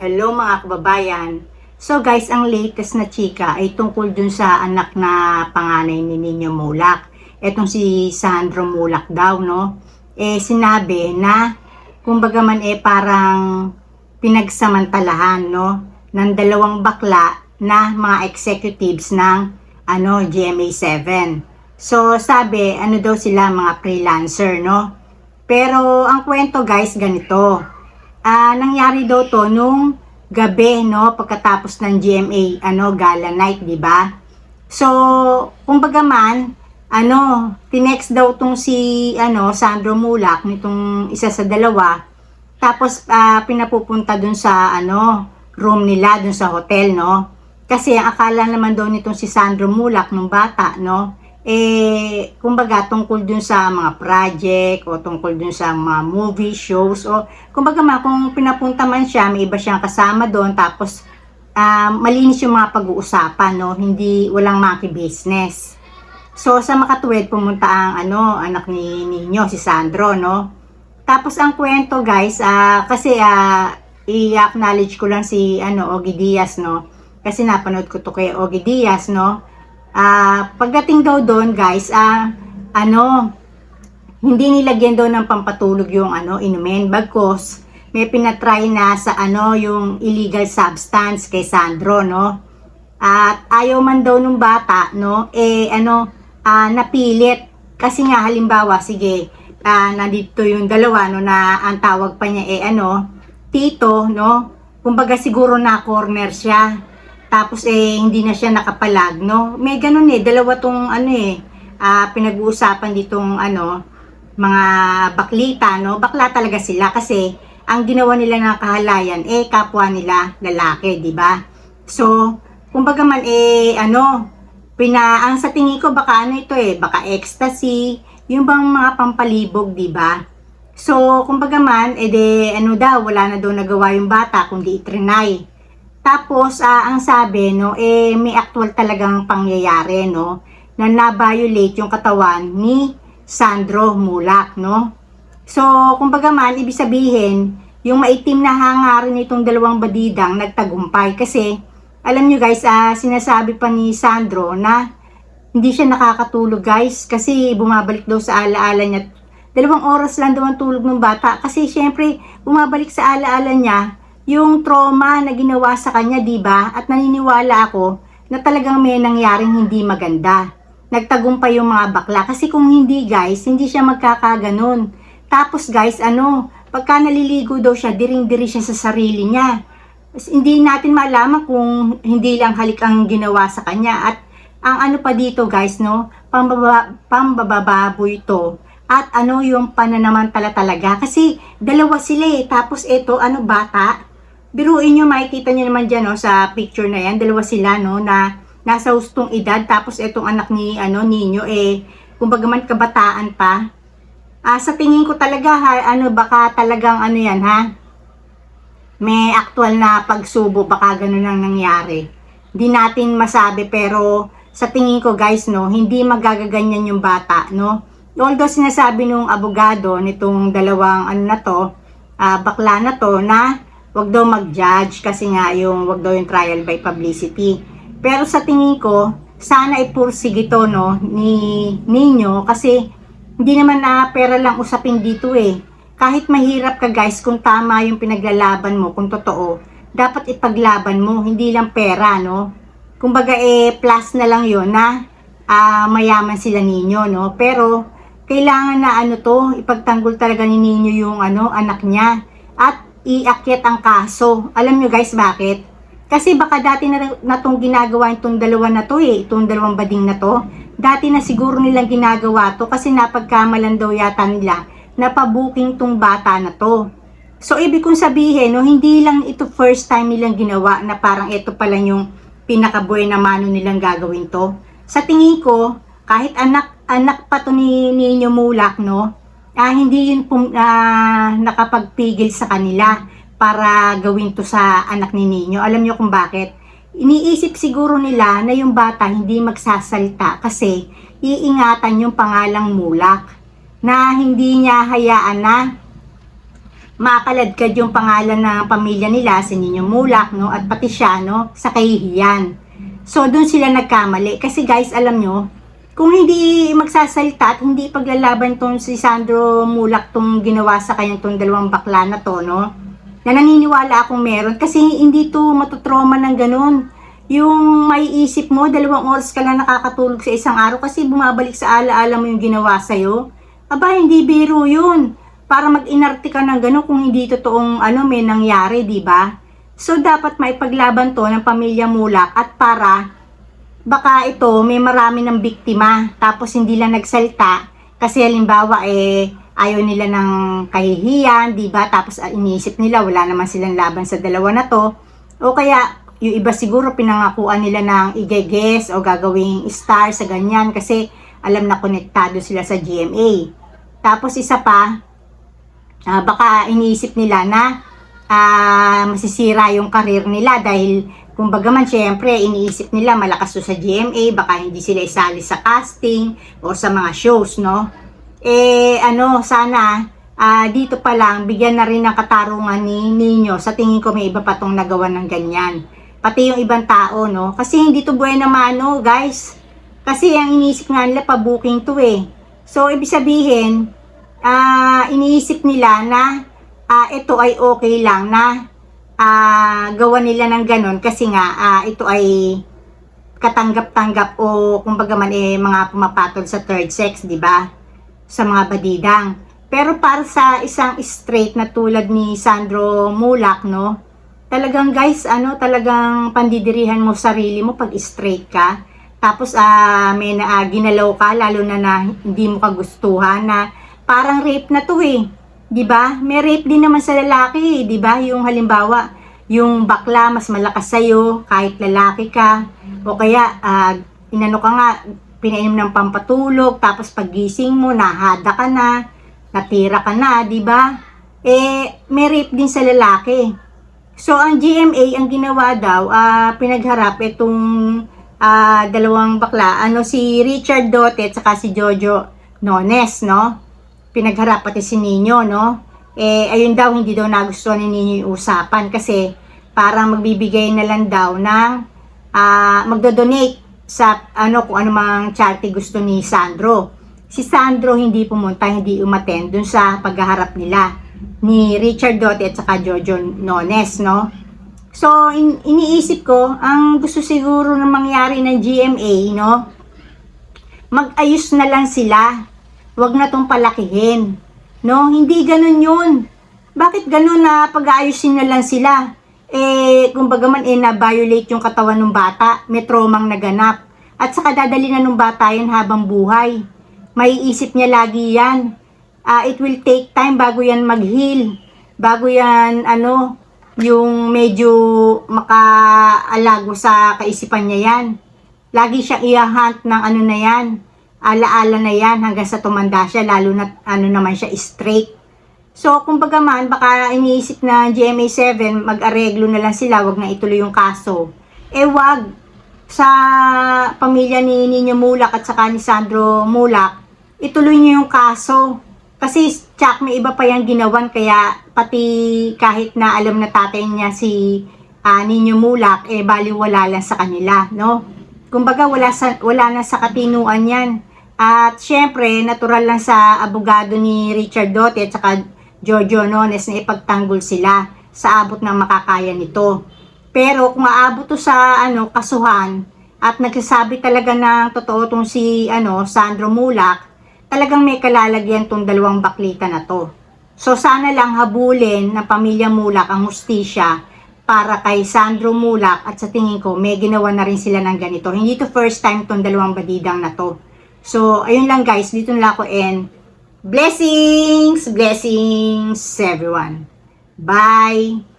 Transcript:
Hello mga kababayan. So guys, ang latest na chika ay tungkol dun sa anak na panganay ni Nino Mulak. Etong si Sandro Mulak daw, no? Eh sinabi na, kumbaga man eh parang pinagsamantalahan, no? Ng dalawang bakla na mga executives ng ano, GMA7. So sabi, ano daw sila mga freelancer, no? Pero ang kwento guys, ganito. Ah, nangyari daw to nung gabi, no, pagkatapos ng GMA, ano, gala night, di ba? So, kumbaga man, ano, tinext daw tong si, ano, Sandro Mulak, nitong isa sa dalawa, tapos ah, pinapupunta dun sa, ano, room nila, dun sa hotel, no? Kasi ang akala naman daw nitong si Sandro Mulak, nung bata, no, eh, kumbaga, tungkol dun sa mga project o tungkol dun sa mga movie, shows o kumbaga ma, kung pinapunta man siya, may iba siyang kasama doon tapos ah, malinis yung mga pag-uusapan, no? Hindi, walang monkey business. So, sa makatuwid, pumunta ang ano, anak ni Nino, si Sandro, no? Tapos, ang kwento, guys, ah, kasi ah, i-acknowledge ko lang si ano, Ogie Diaz, no? Kasi napanood ko to kay Ogie Diaz, no? Ah, pagdating daw doon, guys, ah, ano, hindi nilagyan daw ng pampatulog yung ano, inumin. Bagkos, may pinatry na sa ano, yung illegal substance kay Sandro, no? At ayaw man daw nung bata, no? Eh, ano, ah, napilit. Kasi nga, halimbawa, sige, ah, nandito yung dalawa, no, na ang tawag pa niya, eh, ano, tito, no? Kumbaga siguro na corner siya. Tapos eh hindi na siya nakapalag, no? May ganun eh, dalawa tong ano eh, ah, pinag-uusapan ditong ano, mga baklita, no? Bakla talaga sila kasi ang ginawa nila ng kahalayan eh kapwa nila lalaki, di ba? So, kumbaga man eh ano, pina ang sa tingin ko baka ano ito eh, baka ecstasy, yung bang mga pampalibog, di ba? So, kumbaga man, eh de, ano daw, wala na daw nagawa yung bata kundi itrinay. Tapos, ah, ang sabi, no, eh, may actual talagang pangyayari, no, na na-violate yung katawan ni Sandro Mulak, no. So, kumbaga man, ibig sabihin, yung maitim na hangarin nitong dalawang badidang nagtagumpay. Kasi, alam nyo guys, ah, sinasabi pa ni Sandro na hindi siya nakakatulog guys kasi bumabalik daw sa alaala niya. Dalawang oras lang daw ang tulog ng bata kasi syempre bumabalik sa alaala niya yung trauma na ginawa sa kanya, 'di ba? At naniniwala ako na talagang may nangyaring hindi maganda. Nagtagumpay yung mga bakla kasi kung hindi guys, hindi siya magkakaganon. Tapos guys, ano, pagka naliligo daw siya, diring-diri siya sa sarili niya. As, hindi natin malaman kung hindi lang halik ang ginawa sa kanya at ang ano pa dito guys, no, pambaba, pambababoy to. At ano yung pananamantala talaga. Kasi dalawa sila eh. Tapos ito, ano, bata. Biruin nyo, makikita nyo naman dyan, no, sa picture na yan. Dalawa sila, no, na nasa hustong edad. Tapos itong anak ni, ano, ninyo, eh, kumbaga man kabataan pa. Ah, sa tingin ko talaga, ha, ano, baka talagang, ano yan, ha? May actual na pagsubo, baka ganun ang nangyari. Hindi natin masabi, pero sa tingin ko, guys, no, hindi magagaganyan yung bata, no? Although sinasabi nung abogado nitong dalawang ano na to, ah, bakla na to na wag daw mag-judge kasi nga yung wag daw yung trial by publicity. Pero sa tingin ko, sana ipursige to no ni ninyo kasi hindi naman na pera lang usapin dito eh. Kahit mahirap ka guys kung tama yung pinaglalaban mo, kung totoo, dapat ipaglaban mo, hindi lang pera no. Kumbaga eh plus na lang yon na ah, mayaman sila ninyo no. Pero kailangan na ano to, ipagtanggol talaga ni Ninyo yung ano, anak niya. At iakyat ang kaso. Alam nyo guys bakit? Kasi baka dati na, na tong ginagawa itong dalawa na to eh, itong dalawang bading na to. Dati na siguro nilang ginagawa to kasi napagkamalan daw yata nila na pabuking tong bata na to. So ibig kong sabihin, no, hindi lang ito first time nilang ginawa na parang ito pala yung pinakabuhay na mano nilang gagawin to. Sa tingin ko, kahit anak anak pa to ni Ninyo Mulak, no? Ah, hindi yun pum, ah, nakapagpigil sa kanila para gawin to sa anak ni Ninyo. Alam nyo kung bakit? Iniisip siguro nila na yung bata hindi magsasalita kasi iingatan yung pangalang Mulak na hindi niya hayaan na makaladkad yung pangalan ng pamilya nila, si Ninyo Mulak, no? At pati siya, no? Sa kahihiyan. So, doon sila nagkamali. Kasi guys, alam nyo, kung hindi magsasalita at hindi paglalaban tong si Sandro Mulak tong ginawa sa kanya tong dalawang bakla na to, no? Na naniniwala akong meron. Kasi hindi to matutroma ng ganun. Yung may isip mo, dalawang oras ka lang nakakatulog sa isang araw kasi bumabalik sa alaala mo yung ginawa sa'yo. Aba, hindi biro yun. Para mag-inarte ka ng gano'n kung hindi totoong ano, may nangyari, di ba? So, dapat maipaglaban to ng pamilya Mulak at para baka ito may marami ng biktima tapos hindi lang nagsalta kasi halimbawa eh ayaw nila ng kahihiyan, di ba? Tapos ah, iniisip nila wala naman silang laban sa dalawa na to. O kaya yung iba siguro pinangakuan nila ng igeges o gagawing star sa ganyan kasi alam na konektado sila sa GMA. Tapos isa pa, ah, baka iniisip nila na ah, masisira yung karir nila dahil kumbaga man syempre iniisip nila malakas to sa GMA, baka hindi sila isali sa casting o sa mga shows, no? Eh ano, sana ah, dito pa lang bigyan na rin ng katarungan ni ninyo. Sa tingin ko may iba pa tong nagawa ng ganyan. Pati yung ibang tao, no? Kasi hindi to buena mano, guys. Kasi ang iniisip nga nila, pa-booking to eh. So, ibig sabihin, ah iniisip nila na ah, ito ay okay lang na ah, gawa nila ng ganon kasi nga ah, ito ay katanggap-tanggap o kumbaga man eh mga pumapatol sa third sex, di ba? Sa mga badidang. Pero para sa isang straight na tulad ni Sandro Mulak, no? Talagang guys, ano, talagang pandidirihan mo sarili mo pag straight ka. Tapos ah may na, ah, ginalaw ka lalo na na hindi mo kagustuhan na parang rape na to eh. 'Di ba? May rape din naman sa lalaki, 'di ba? Yung halimbawa, yung bakla mas malakas sa kahit lalaki ka o kaya ah, inano ka nga pinainom ng pampatulog tapos paggising mo nahada ka na, natira ka na, 'di ba? Eh may rape din sa lalaki. So ang GMA ang ginawa daw ah, pinagharap itong ah, dalawang bakla, ano si Richard Dote at saka si Jojo Nones, no? Pinagharap pati si Nino, no? Eh, ayun daw, hindi daw nagustuhan ni Nino yung usapan kasi parang magbibigay na lang daw ng ah, magdo-donate sa ano kung ano mang charity gusto ni Sandro. Si Sandro hindi pumunta, hindi umattend dun sa paghaharap nila ni Richard Dote at saka Jojo Nones, no? So, in- iniisip ko, ang gusto siguro na mangyari ng GMA, no? Mag-ayos na lang sila. Huwag na tong palakihin. No? Hindi ganun yun. Bakit ganun na pag-aayusin na lang sila? Eh, kumbaga man, eh, na-violate yung katawan ng bata. May traumang naganap. At saka dadali na ng bata yan habang buhay. May isip niya lagi yan. Ah, it will take time bago yan mag-heal. Bago yan, ano, yung medyo makaalago sa kaisipan niya yan. Lagi siyang iyahunt ng ano na yan, alaala na yan hanggang sa tumanda siya, lalo na ano naman siya straight. So, kumbaga man, baka iniisip na GMA7, mag-areglo na lang sila, wag na ituloy yung kaso. Eh, wag. Sa pamilya ni Nino Mulak at saka ni Sandro Mulak, ituloy niyo yung kaso. Kasi tsak may iba pa yung ginawan kaya pati kahit na alam na tatay niya si ah, Ninyo Mulak eh baliwala lang sa kanila, no? Kumbaga wala sa wala na sa katinuan 'yan. At syempre, natural lang sa abogado ni Richard Dote at saka Giorgio Nones na ipagtanggol sila sa abot ng makakaya nito. Pero kung aabot to sa ano kasuhan at nagsasabi talaga ng totoo tong si ano Sandro Mulak, talagang may kalalagyan tong dalawang baklita na to. So sana lang habulin ng pamilya Mulak ang hustisya para kay Sandro Mulak at sa tingin ko may ginawa na rin sila ng ganito. Hindi to first time tong dalawang badidang na to. So ayun lang guys, dito na ako and blessings, blessings everyone. Bye!